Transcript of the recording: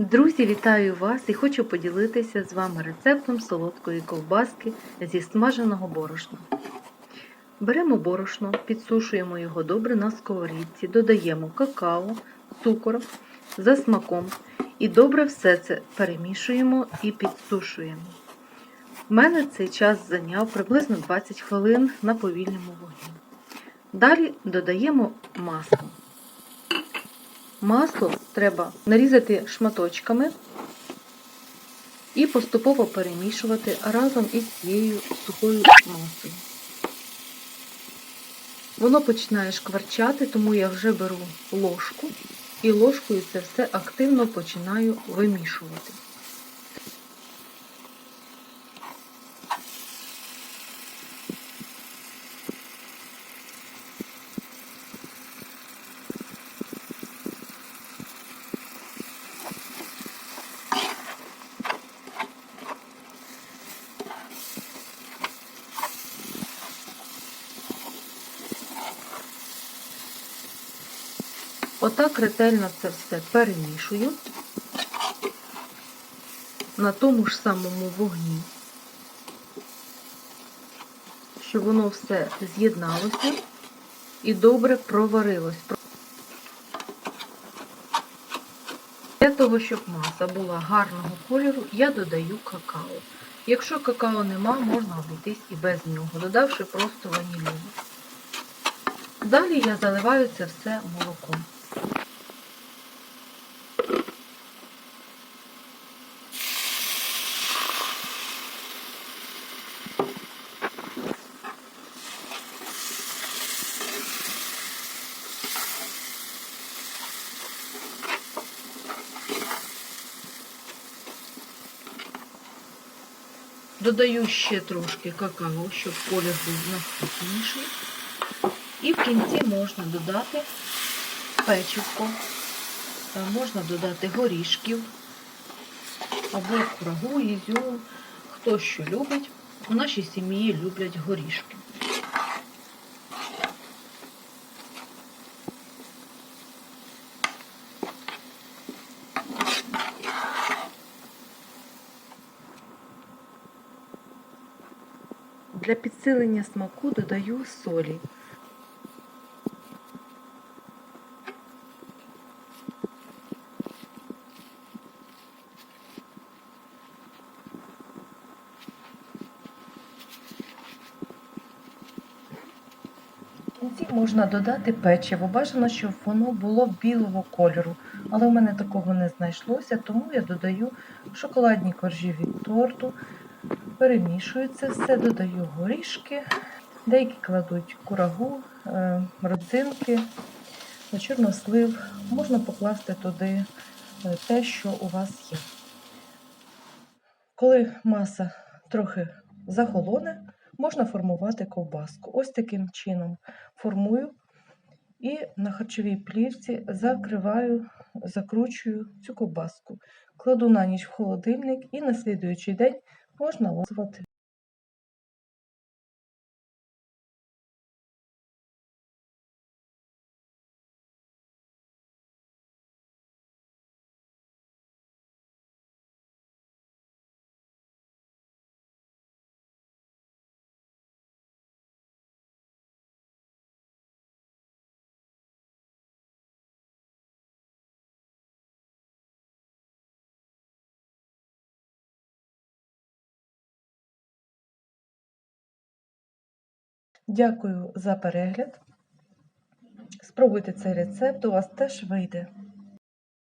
Друзі, вітаю вас і хочу поділитися з вами рецептом солодкої ковбаски зі смаженого борошна. Беремо борошно, підсушуємо його добре на сковорідці, додаємо какао, цукор за смаком і добре все це перемішуємо і підсушуємо. У мене цей час зайняв приблизно 20 хвилин на повільному вогні. Далі додаємо масло. Масло треба нарізати шматочками і поступово перемішувати разом із цією сухою масою. Воно починає шкварчати, тому я вже беру ложку і ложкою це все активно починаю вимішувати. Отак ретельно це все перемішую на тому ж самому вогні, щоб воно все з'єдналося і добре проварилось. Для того, щоб маса була гарного кольору, я додаю какао. Якщо какао нема, можна обійтись і без нього, додавши просто ванілію. Далі я заливаю це все молоком. Додаю ще трошки какао, щоб колір був наступніший. І в кінці можна додати печивку, можна додати горішків або курагу, ізюм, хто що любить. У нашій сім'ї люблять горішки. Для підсилення смаку додаю солі. Можна додати печиво. Бажано, щоб воно було білого кольору, але в мене такого не знайшлося, тому я додаю шоколадні коржі від торту. Перемішую це все, додаю горішки, деякі кладуть курагу, е, родзинки, чорнослив. Можна покласти туди е, те, що у вас є. Коли маса трохи захолоне, можна формувати ковбаску. Ось таким чином формую і на харчовій плівці закриваю, закручую цю ковбаску. Кладу на ніч в холодильник і на слідуючий день можна лазувати. Дякую за перегляд. Спробуйте цей рецепт, у вас теж вийде.